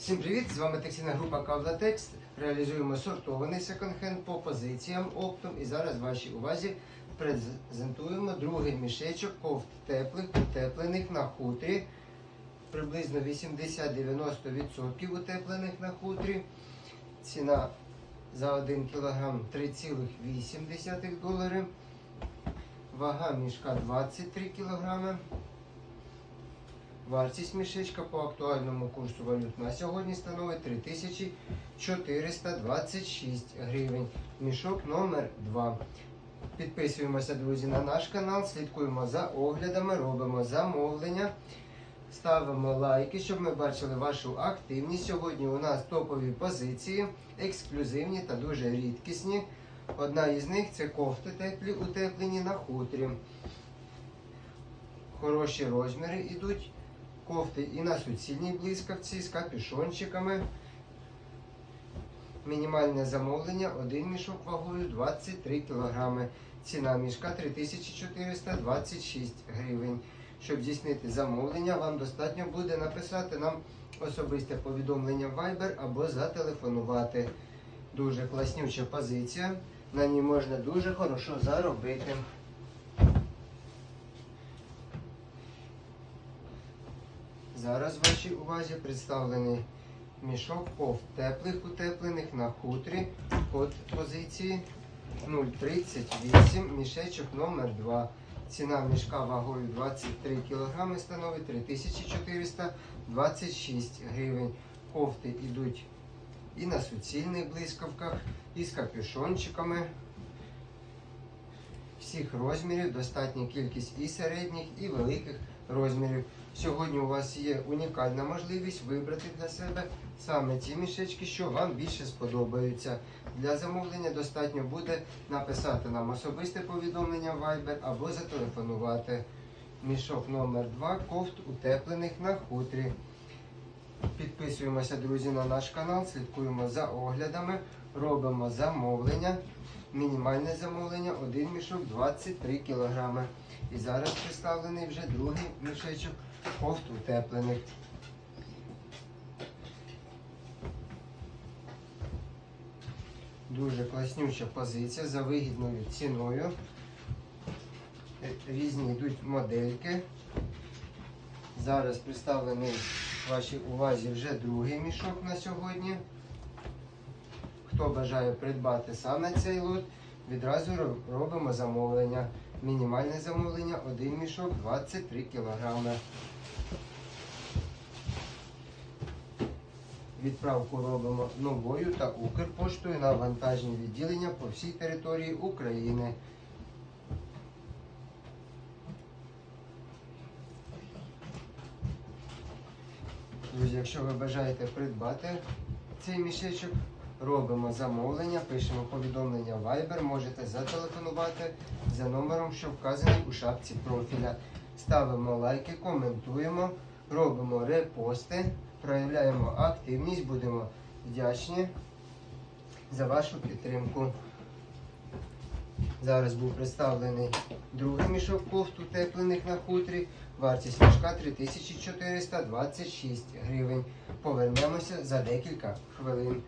Всім привіт! З вами текстильна група Кавлатекст. Реалізуємо сортований секонд-хенд по позиціям оптом. І зараз вашій увазі презентуємо другий мішечок кофт теплих, утеплених на хутрі. Приблизно 80-90% утеплених на хутрі. Ціна за 1 кг 3,8 доларів. Вага мішка 23 кг. Вартість мішечка по актуальному курсу валют на сьогодні становить 3426 гривень. Мішок номер 2. Підписуємося, друзі, на наш канал, слідкуємо за оглядами, робимо замовлення, ставимо лайки, щоб ми бачили вашу активність. Сьогодні у нас топові позиції, ексклюзивні та дуже рідкісні. Одна із них це кофти теплі, утеплені на хутрі. Хороші розміри йдуть кофти і на суцільній блискавці з капюшончиками. Мінімальне замовлення, один мішок вагою 23 кг. Ціна мішка 3426 гривень. Щоб здійснити замовлення, вам достатньо буде написати нам особисте повідомлення в Viber або зателефонувати. Дуже класнюча позиція. На ній можна дуже хорошо заробити. Зараз вашій увазі представлений мішок кофт теплих утеплених на хутрі код позиції 038, мішечок номер 2. Ціна мішка вагою 23 кг становить 3426 гривень. Кофти йдуть і на суцільних блискавках, і з капюшончиками. Всіх розмірів, достатня кількість і середніх, і великих розмірів. Сьогодні у вас є унікальна можливість вибрати для себе саме ті мішечки, що вам більше сподобаються. Для замовлення достатньо буде написати нам особисте повідомлення Viber або зателефонувати. Мішок номер 2 кофт утеплених на хутрі. Підписуємося, друзі, на наш канал, слідкуємо за оглядами, робимо замовлення. Мінімальне замовлення, один мішок 23 кг. І зараз представлений вже другий мішечок кофт утеплених. Дуже класнюча позиція за вигідною ціною. Різні йдуть модельки. Зараз представлений вашій увазі вже другий мішок на сьогодні. Хто бажає придбати саме цей лот, відразу робимо замовлення. Мінімальне замовлення один мішок 23 кг. Відправку робимо новою та Укрпоштою на вантажні відділення по всій території України. Друзі, якщо ви бажаєте придбати цей мішечок, робимо замовлення, пишемо повідомлення Viber, можете зателефонувати за номером, що вказаний у шапці профіля. Ставимо лайки, коментуємо, робимо репости, проявляємо активність, будемо вдячні за вашу підтримку. Зараз був представлений другий мішок кофт утеплених на хутрі. Вартість мішка 3426 гривень. Повернемося за декілька хвилин.